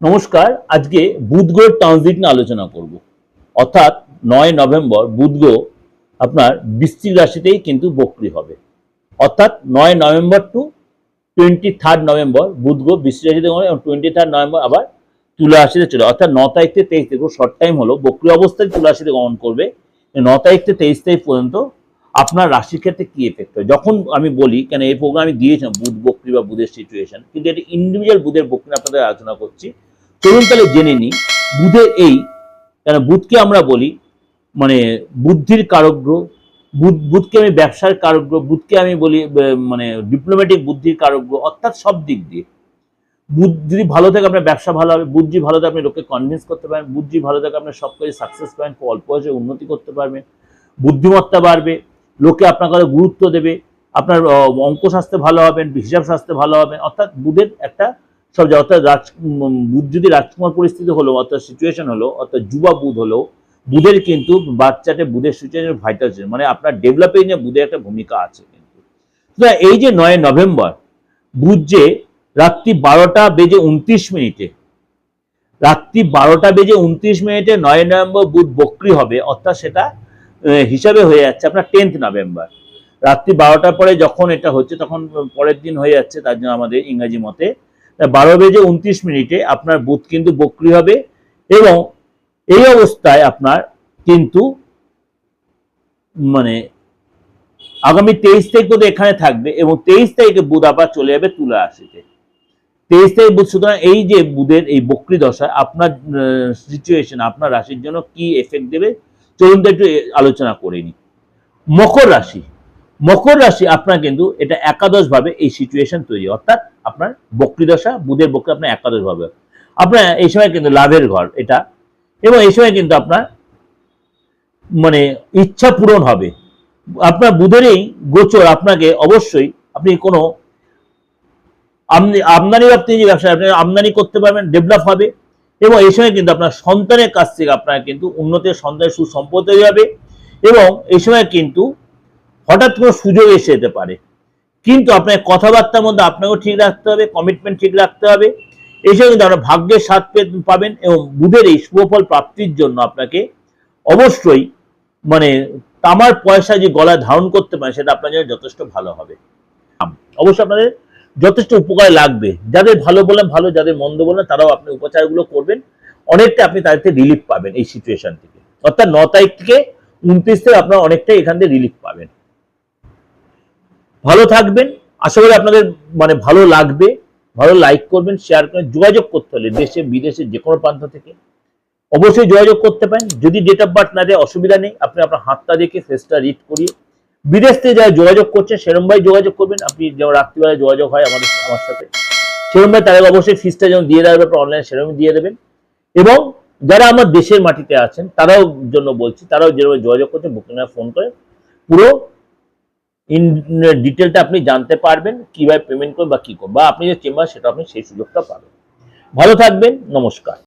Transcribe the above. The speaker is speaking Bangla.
নমস্কার, আজকে বুধ ট্রানজিট নিয়ে আলোচনা করব। অর্থাৎ নয় নভেম্বর বুধ গ্রহ আপনার বৃশ্চিক রাশিতেই কিন্তু বক্রি হবে। অর্থাৎ নয় November to twenty third November বুধ গ্রহ বৃশ্চিক রাশিতে গমন এবং টোয়েন্টি থার্ড নভেম্বর আবার তুলা রাশিতে চলে অর্থাৎ ন তারিখ থেকে তেইশ তারিখ শর্ট টাইম হলো। বক্রি অবস্থায় তুলা রাশিতে গমন করবে। ন তারিখ থেকে তেইশ তারিখ পর্যন্ত আপনার রাশির ক্ষেত্রে কি এফেক্ট হয়? যখন আমি বলি, কেন এই প্রোগ্রাম আমি দিয়েছিলাম, বুধ বক্রি বা বুধের সিচুয়েশন কিন্তু এটা ইন্ডিভিজুয়াল বুধের নিয়ে আপনাদের আলোচনা করছি। চলুন তাহলে জেনে নিই, বুধের এই, কেন বুধকে আমরা বলি মানে বুদ্ধির কারগ্র বুধ, বুধকে আমি ব্যবসার কারগ্র বুধকে আমি বলি মানে ডিপ্লোম্যাটিক বুদ্ধির কারগ্র অর্থাৎ সব দিক দিয়ে। বুধ যদি ভালো থাকে, আপনার ব্যবসা ভালো হবে যদি ভালো থাকে, আপনি লোককে কনভিন্স করতে পারেন যদি ভালো থাকে আপনার সব কাজে সাকসেস পাবেন অল্প বয়সে উন্নতি করতে পারবেন, বুদ্ধিমত্তা বাড়বে, লোকে আপনার কাছে গুরুত্ব দেবে আপনার অঙ্ক শাস্ত্রে ভালো হবেন, হিসাব শাস্ত্রে ভালো হবেন, অর্থাৎ বুধের একটা সব অর্থাৎ রাজ বুধ যদি রাজকুমার পরিস্থিতি হলো, অর্থাৎ সিচুয়েশন হলো, অর্থাৎ যুবা বুধ হলো, বুধের কিন্তু বাচ্চাটে বুধের সিচুয়েশন ভাইটাল ছিল মানে আপনার ডেভেলপিং এ বুধের একটা ভূমিকা আছে কিন্তু। এই যে নয় নভেম্বর, বুধ যে রাত্রি বারোটা বেজে উনত্রিশ মিনিটে, রাত্রি বারোটা বেজে উনত্রিশ মিনিটে নয় নভেম্বর বুধ বক্রি হবে, অর্থাৎ সেটা হিসাবে হয়ে যাচ্ছে আপনার টেন্থ নভেম্বর। রাত্রি বারোটার পরে যখন এটা হচ্ছে, তখন পরের দিন হয়ে যাচ্ছে, তার জন্য আমাদের ইংরাজি মতে। বারো বেজে উনত্রিশ মিনিটে আপনার বুথ কিন্তু বক্রি হবে এবং এই অবস্থায় আপনার কিন্তু মানে আগামী তেইশ তারিখ পর্যন্ত এখানে থাকবে এবং তেইশ তারিখে বুধ আবার চলে যাবে তুলা রাশিতে। তেইশ তারিখ বুধ, সুতরাং এই যে বুধের এই বক্রি দশা, আপনার সিচুয়েশন আপনার রাশির জন্য কি এফেক্ট দেবে? চলুন তো একটু আলোচনা করে নিই। মকর রাশি। মকর রাশি আপনার কিন্তু এটা একাদশ ভাবে এই সিচুয়েশন তৈরি, অর্থাৎ আপনার বক্রি দশা বুধের বক্রি আপনার একাদশ ভাবে আপনার এই সময় কিন্তু লাভের ঘর এটা, এবং এই সময় কিন্তু আপনার মানে ইচ্ছা পূরণ হবে। আপনার বুধের এই গোচর আপনাকে অবশ্যই আপনি কোনো আমনি- আমদানি রপ্তানি যে ব্যবসা আপনি আমদানি করতে পারবেন ডেভেলপ হবে, এবং এই সময় কিন্তু আপনার সন্তানের কাছ থেকে আপনার কিন্তু উন্নতির সন্তানের সুসম্পদ হয়ে যাবে এবং এই সময় কিন্তু হঠাৎ কোনো সুযোগ এসে যেতে পারে। কিন্তু আপনার কথাবার্তার মধ্যে আপনাকেও ঠিক রাখতে হবে কমিটমেন্ট ঠিক রাখতে হবে। সময় কিন্তু আপনার ভাগ্যের স্বাদ পাবেন এবং বুধের এই শুভফল প্রাপ্তির জন্য আপনাকে অবশ্যই মানে তামার পয়সা যে গলায় ধারণ করতে পারে সেটা আপনার জন্য যথেষ্ট ভালো হবে। অবশ্যই আপনাদের যথেষ্ট উপকারে লাগবে। যাদের ভালো বলেন ভালো, যাদের মন্দ বলেন তারাও আপনি উপচারগুলো করবেন। অনেকটা আপনি তাদের থেকে রিলিফ পাবেন এই সিচুয়েশন থেকে। অর্থাৎ ন তারিখ থেকে উনত্রিশ থেকে আপনারা অনেকটাই এখান থেকে রিলিফ পাবেন। ভালো থাকবেন। আশা করি আপনাদের মানে ভালো লাগবে। ভালো লাইক করবেন শেয়ার করবেন, যোগাযোগ করতে হলে দেশে, বিদেশে যে কোনো প্রান্ত থেকে অবশ্যই যোগাযোগ করতে পারেন। যদি ডেট অফ বার্থ না দেয়, অসুবিধা নেই। আপনি আপনার হাতটা দেখে ফেসটা রিড করিয়ে বিদেশ থেকে যারা যোগাযোগ করছে সেরম ভাই যোগাযোগ করবেন। আপনি যেমন রাত্রিবেলায় যোগাযোগ হয় আমাদের, আমার সাথে সেরম ভাই তাদের অবশ্যই ফিসটা যেমন দিয়ে দেওয়ার ব্যাপার অনলাইন সেরকম দিয়ে দেবেন। এবং যারা আমার দেশের মাটিতে আছেন, তারাও জন্য বলছি, তারাও যেভাবে যোগাযোগ করছে বুকিং ফোন করে পুরো ইন ডিটেলটা আপনি জানতে পারবেন, কীভাবে পেমেন্ট করবেন বা কী করবেন। বা আপনি যে চেম্বার সেটা আপনি সেই সুযোগটা পাবেন। ভালো থাকবেন, নমস্কার।